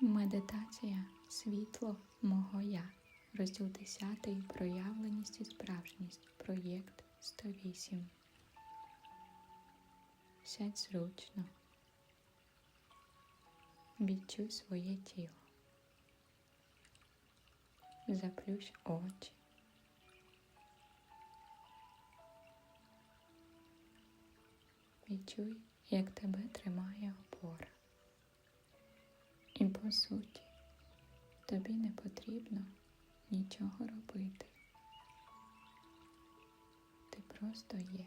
Медитація світло мого я. Розділ 10. Проявленість і справжність. Проєкт 108. Сядь зручно. Відчуй своє тіло. Заплющ очі. Відчуй, як тебе тримає опора. І по суті, тобі не потрібно нічого робити. Ти просто є.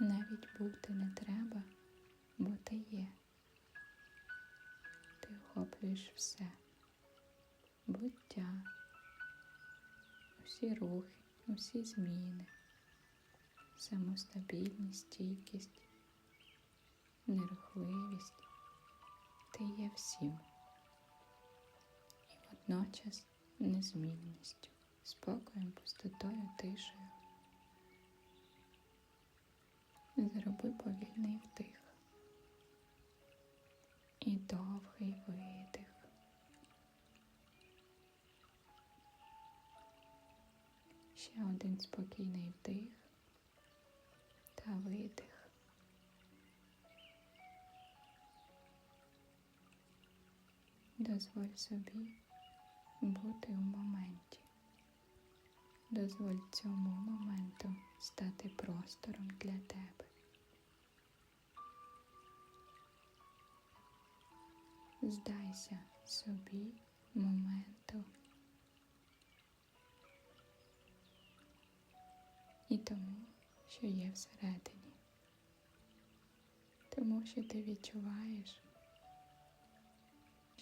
Навіть бути не треба, бо ти є. Ти охоплюєш все. Буття, усі рухи, усі зміни, самостабільність, стійкість, нерухливість. Ти є всім. І водночас незмінністю, спокоєм, пустотою, тишею. Зроби повільний вдих і довгий видих. Ще один спокійний вдих Дозволь собі бути у моменті. Дозволь цьому моменту стати простором для тебе. Здайся собі моменту і тому, що є всередині, тому що ти відчуваєш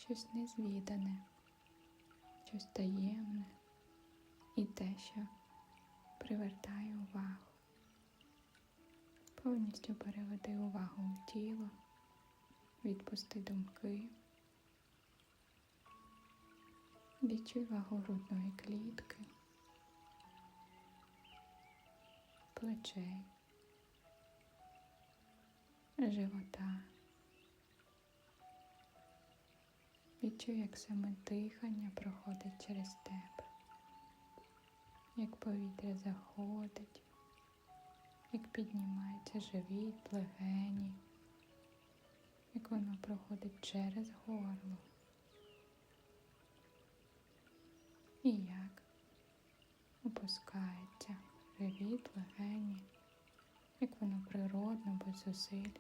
щось незвідане, щось таємне і те, що привертає увагу. Повністю переведи увагу в тіло, відпусти думки, відчуй вагу грудної клітки, плечей, живота. Відчуй, як саме дихання проходить через тебе, як повітря заходить, як піднімається живіт, легені, як воно проходить через горло. І як опускається живіт, легені, як воно природно, без зусиль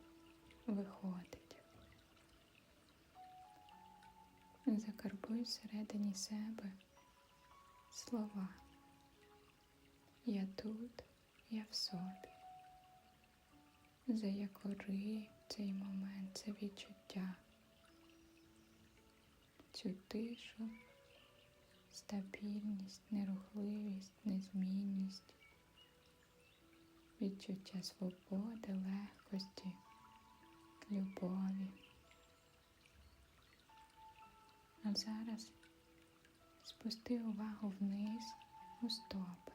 виходить. Закарбуй всередині себе слова. Я тут, я в собі. Заякори цей момент, це відчуття, цю тишу, стабільність, нерухливість, незмінність, відчуття свободи, легкості, любові. А зараз спусти увагу вниз у стопи.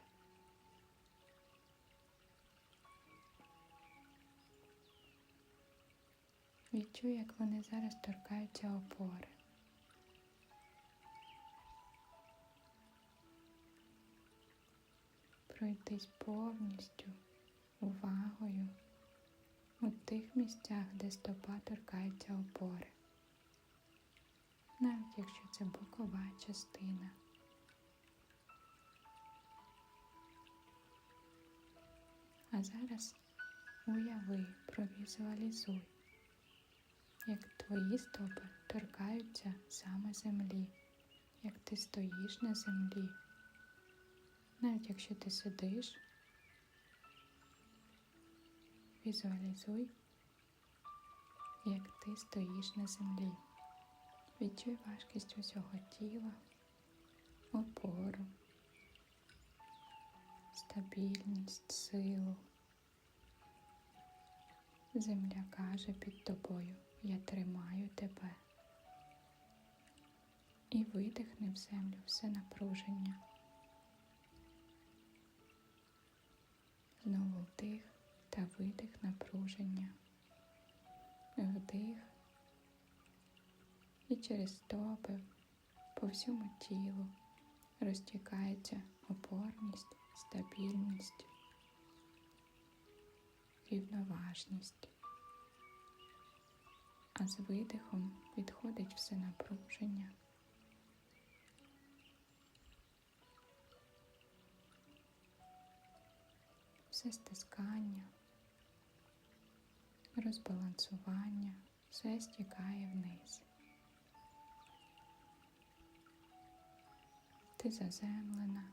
Відчуй, як вони зараз торкаються опори. Пройтись повністю увагою у тих місцях, де стопа торкається опори навіть якщо це бокова частина. А зараз уяви, провізуалізуй, як твої стопи торкаються саме землі, як ти стоїш на землі. Навіть якщо ти сидиш, візуалізуй, як ти стоїш на землі. Відчуй важкість усього тіла, опору, стабільність, силу. Земля каже під тобою, я тримаю тебе. І видихни в землю все напруження. Знову вдих та видих напруження. Через стопи, по всьому тілу розтікається опорність, стабільність, рівноважність. А з видихом відходить все напруження. Все стискання, розбалансування, все стікає вниз. Ти заземлена.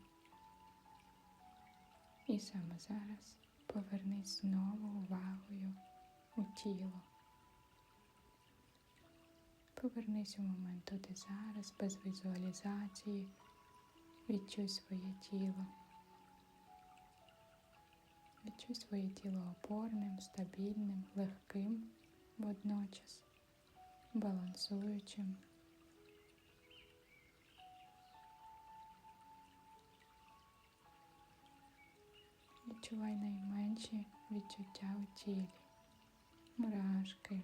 І саме зараз повернись знову увагою у тіло. Повернись у момент тут і зараз, без візуалізації. Відчуй своє тіло. Відчуй своє тіло опорним, стабільним, легким водночас, балансуючим. Відчувай найменші відчуття у тілі, мурашки.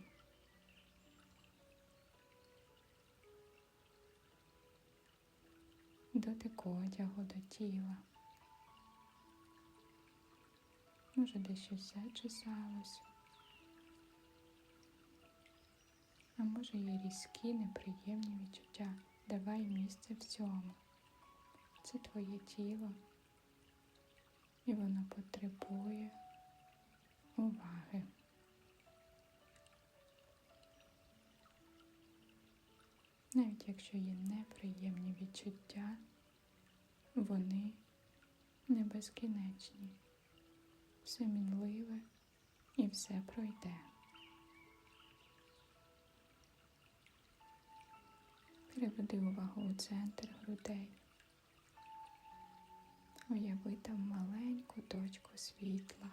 Дотик одягу до тіла. Може, десь щось зачесалось. А може є різкі, неприємні відчуття. Давай місце всьому. Це твоє тіло і воно потребує уваги. Навіть якщо є неприємні відчуття, вони не безкінечні, все мінливе і все пройде. Переведи увагу у центр грудей. Уяви там маленьку точку світла.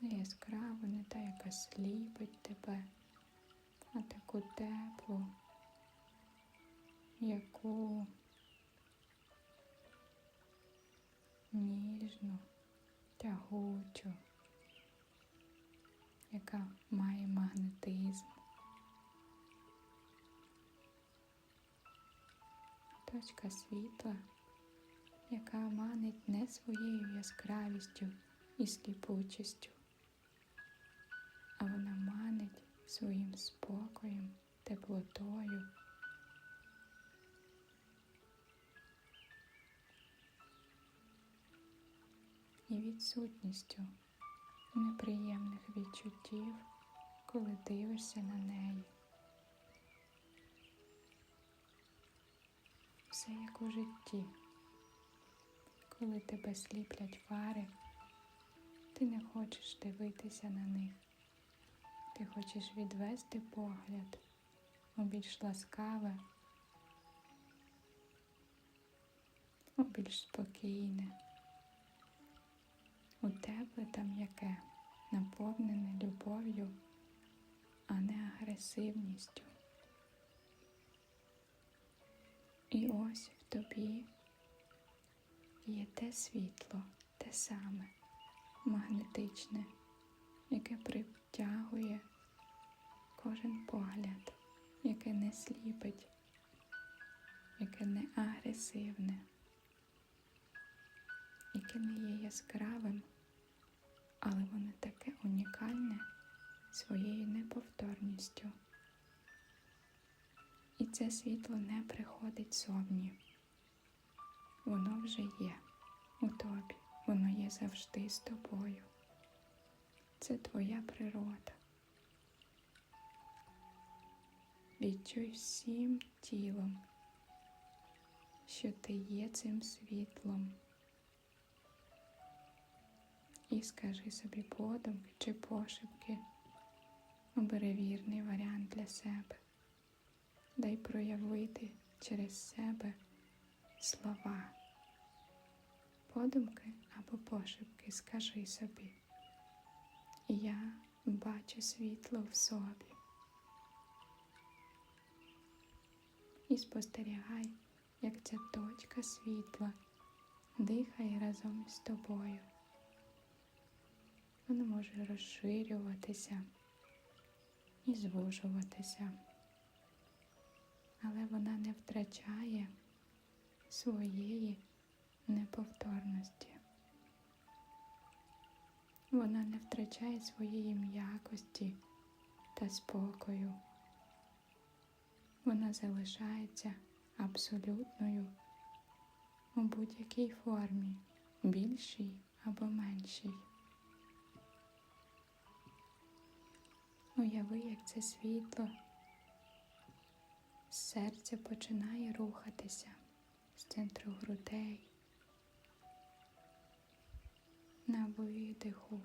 Не яскраву, не та, яка сліпить тебе, а таку теплу, яку ніжну, тягучу, яка має магнетизм. Точка світла, яка манить не своєю яскравістю і сліпучістю, а вона манить своїм спокоєм, теплотою. І відсутністю неприємних відчуттів, коли дивишся на неї. Все як у житті. Коли тебе сліплять фари, ти не хочеш дивитися на них. Ти хочеш відвести погляд у більш ласкаве, у більш спокійне, у тепле та м'яке, наповнене любов'ю, а не агресивністю. І ось в тобі є те світло, те саме магнетичне, яке притягує кожен погляд, яке не сліпить, яке не агресивне, яке не є яскравим, але воно таке унікальне своєю неповторністю. І це світло не приходить зовні. Воно вже є у тобі, воно є завжди з тобою. Це твоя природа. Відчуй всім тілом, що ти є цим світлом. І скажи собі подумки чи пошепки, обери вірний варіант для себе дай проявити через себе слова, подумки або пошепки скажи собі. Я бачу світло в собі. І спостерігай, як ця точка світла дихає разом з тобою. Вона може розширюватися, і звужуватися. Але вона не втрачає своєї неповторності. Вона не втрачає своєї м'якості та спокою. Вона залишається абсолютною у будь-якій формі, більшій або меншій. Уяви, як це світло з серця починає рухатися з центру грудей на видиху.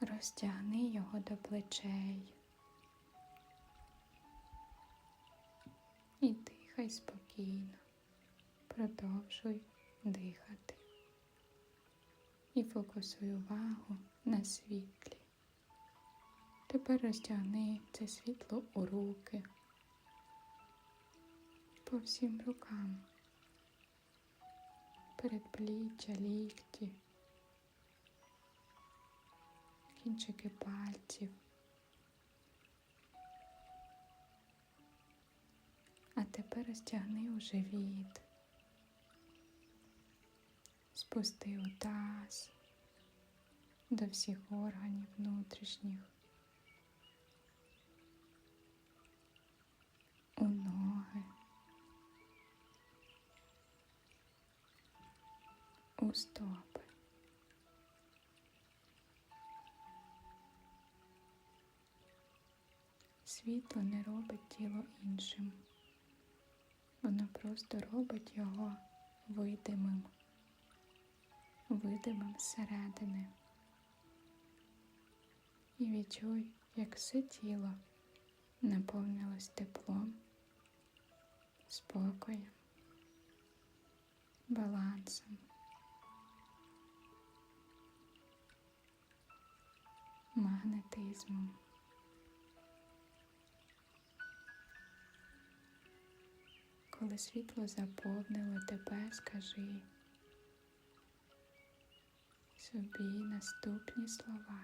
Розтягни його до плечей і дихай спокійно, продовжуй дихати і фокусуй увагу на світлі. Тепер розтягни це світло у руки. По всім рукам, передпліччя, лікті, кінчики пальців. А тепер розтягни у живіт, спусти у таз до всіх органів внутрішніх, у стопи. Світло не робить тіло іншим. Воно просто робить його видимим, видимим зсередини. І відчуй, як все тіло наповнилось теплом, спокоєм, балансом, магнетизмом. Коли світло заповнило тебе, скажи собі наступні слова.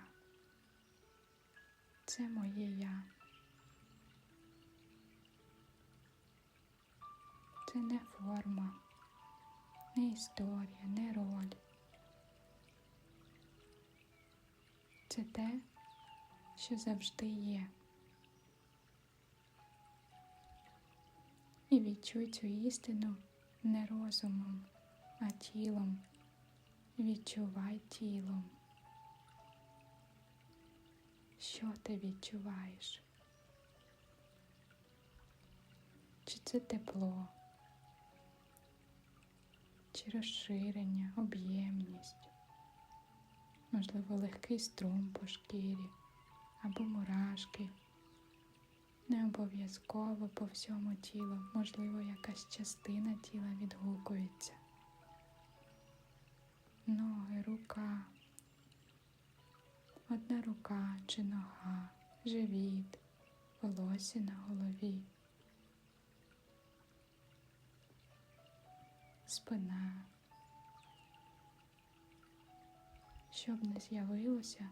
Це моє я. Це не форма, не історія, не роль. Це те, що завжди є. І відчуй цю істину не розумом, а тілом. Відчувай тілом. Що ти відчуваєш? Чи це тепло, чи розширення, об'ємність, можливо, легкий струм по шкірі або мурашки. Не обов'язково по всьому тілу, можливо, якась частина тіла відгукується. Ноги, рука, одна рука чи нога, живіт, волосся на голові, спина. Щоб не з'явилося,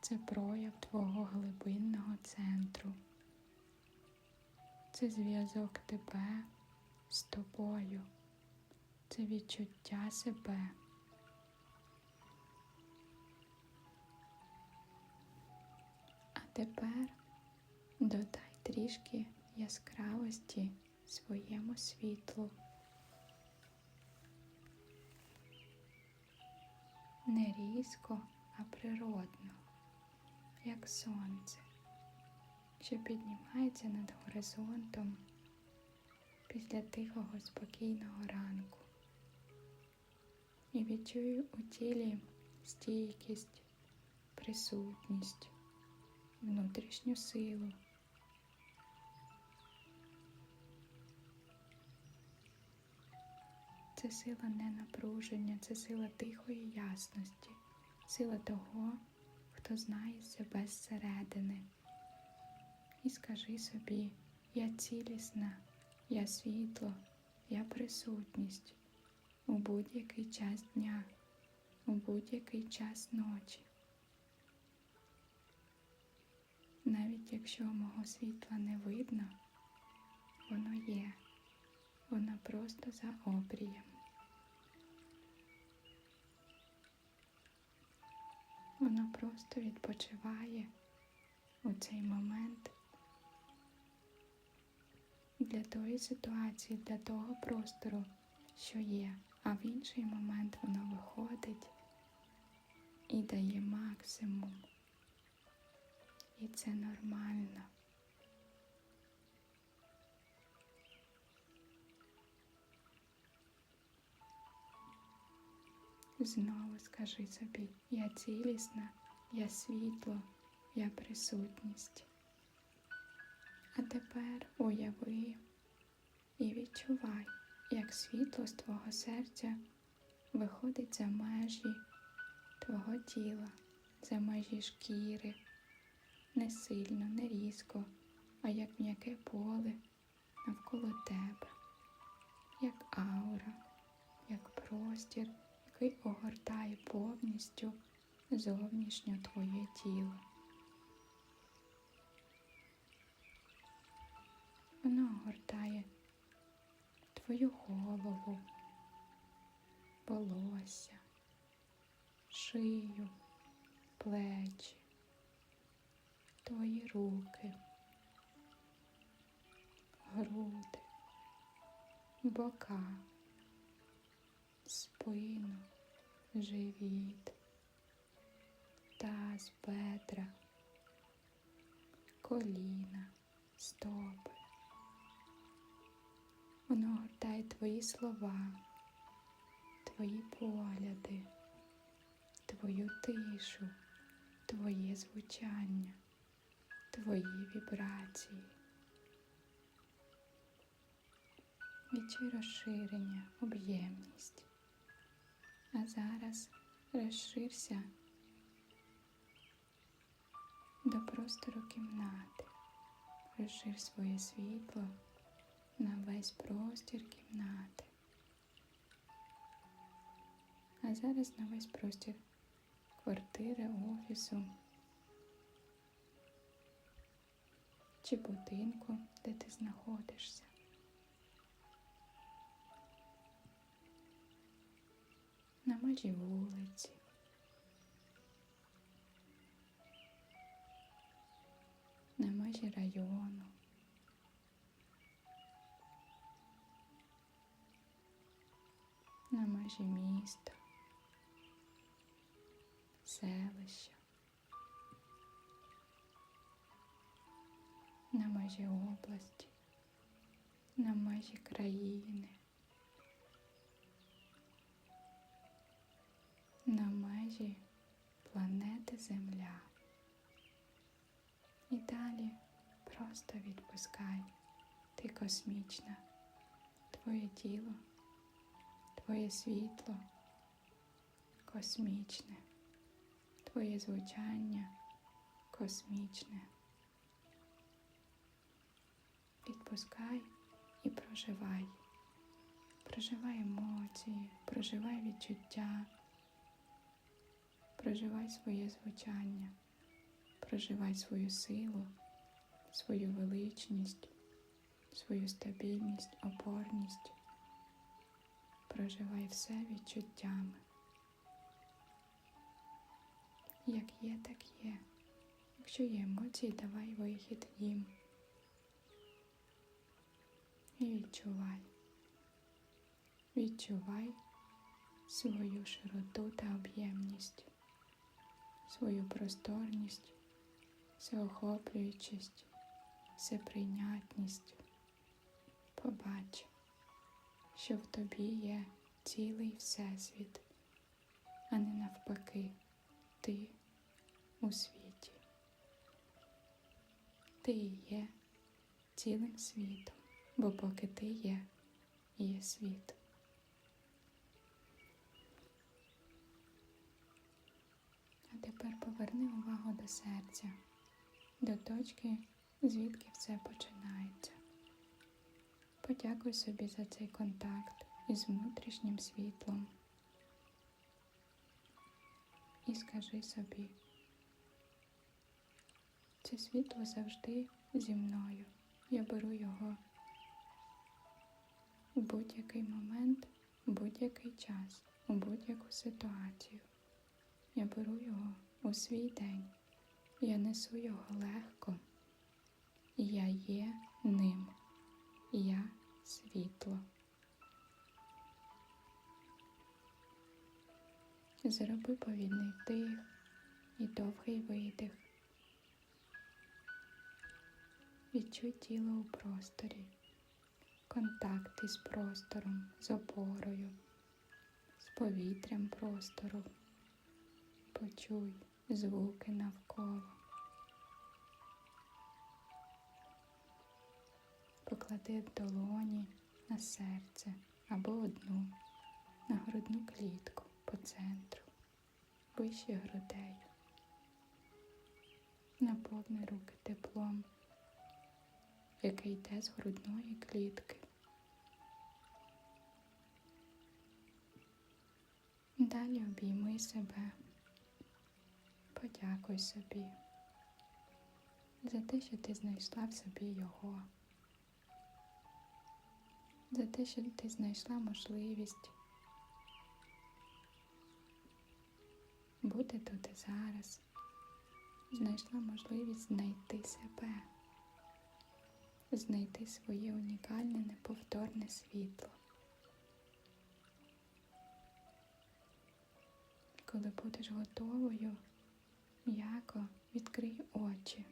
це прояв твого глибинного центру. Це зв'язок тебе з тобою, це відчуття себе. А тепер додай трішки яскравості своєму світлу. Не різко, а природно, як сонце, що піднімається над горизонтом після тихого спокійного ранку. І відчую у тілі стійкість, присутність, внутрішню силу. Це сила не напруження, це сила тихої ясності, сила того, хто знає себе зсередини. І скажи собі, я цілісна, я світло, я присутність у будь-який час дня, у будь-який час ночі. Навіть якщо мого світла не видно, воно є, воно просто за обрієм. Воно просто відпочиває у цей момент для тої ситуації, для того простору, що є, а в інший момент вона виходить і дає максимум. І це нормально. Знову скажи собі, я цілісна, я світло, я присутність. А тепер уяви і відчувай, як світло з твого серця виходить за межі твого тіла, за межі шкіри, не сильно, не різко, а як м'яке поле навколо тебе, як аура, як простір, який огортає повністю зовнішньо твоє тіло. Воно огортає твою голову, волосся, шию, плечі, твої руки, груди, бока, спину, живіт, таз, бедра, коліна, стопи. Воно гортає твої слова, твої погляди, твою тишу, твоє звучання, твої вібрації. Відчуй розширення, об'ємність. А зараз розширся до простору кімнати, розшир своє світло на весь простір кімнати. А зараз на весь простір квартири, офісу чи будинку, де ти знаходишся. На межі вулиці. На межі району. на межі міста, селища, на межі області, на межі країни, на межі планети Земля. І далі просто відпускай, ти космічна, твоє тіло твоє світло космічне, твоє звучання космічне. Відпускай і проживай. Проживай емоції, проживай відчуття, проживай своє звучання, проживай свою силу, свою величність, свою стабільність, опорність проживай все відчуттями. Як є, так є. Якщо є емоції, давай вихід їм. І відчувай. Відчувай свою широту та об'ємність, свою просторність, всеохоплюючість, всеприйнятність. Побач що в тобі є цілий Всесвіт, а не навпаки, ти у світі. Ти є цілим світом, бо поки ти є, є світ. Тепер поверни увагу до серця, до точки, звідки все починається. Подякуй собі за цей контакт із внутрішнім світлом. І скажи собі, Це світло завжди зі мною. Я беру його у будь-який момент, у будь-який час, у будь-яку ситуацію. Я беру його у свій день. Я несу його легко. Я є ним. Я світло. Зроби повільний вдих і довгий видих. Відчуй тіло у просторі, контакт із простором, з опорою, з повітрям простору. Почуй звуки навколо. Поклади долоні на серце або одну, на грудну клітку по центру, вище грудей. Наповни руки теплом, яке йде з грудної клітки. Далі обійми себе, подякуй собі за те, що ти знайшла в собі його, за те, що ти знайшла можливість бути тут і зараз, знайшла можливість знайти себе, знайти своє унікальне неповторне світло. Коли будеш готовою, очі,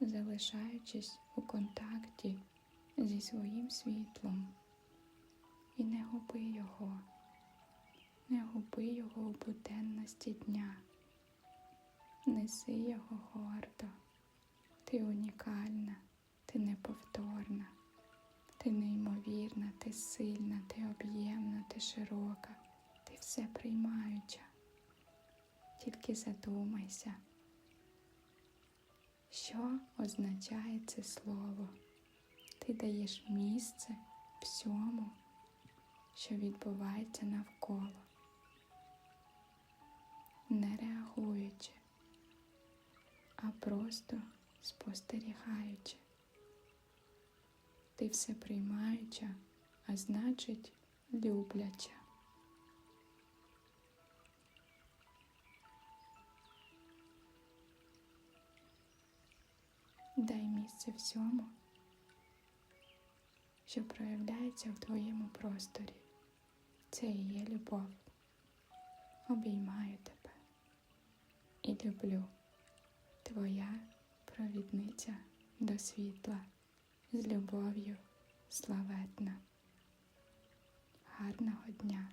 залишаючись у контакті зі своїм світлом. І не губи його, не губи його у буденності дня. Неси його гордо. Ти унікальна, ти неповторна, ти неймовірна, ти сильна, ти об'ємна, ти широка, ти все приймаюча. Тільки задумайся, що означає це слово. Ти даєш місце всьому, що відбувається навколо, не реагуючи, а просто спостерігаючи. Ти все приймаюча, а значить любляча. Місце всьому, що проявляється в твоєму просторі. Це і є любов. Обіймаю тебе і люблю. Твоя провідниця до світла з любов'ю славетна. Гарного дня!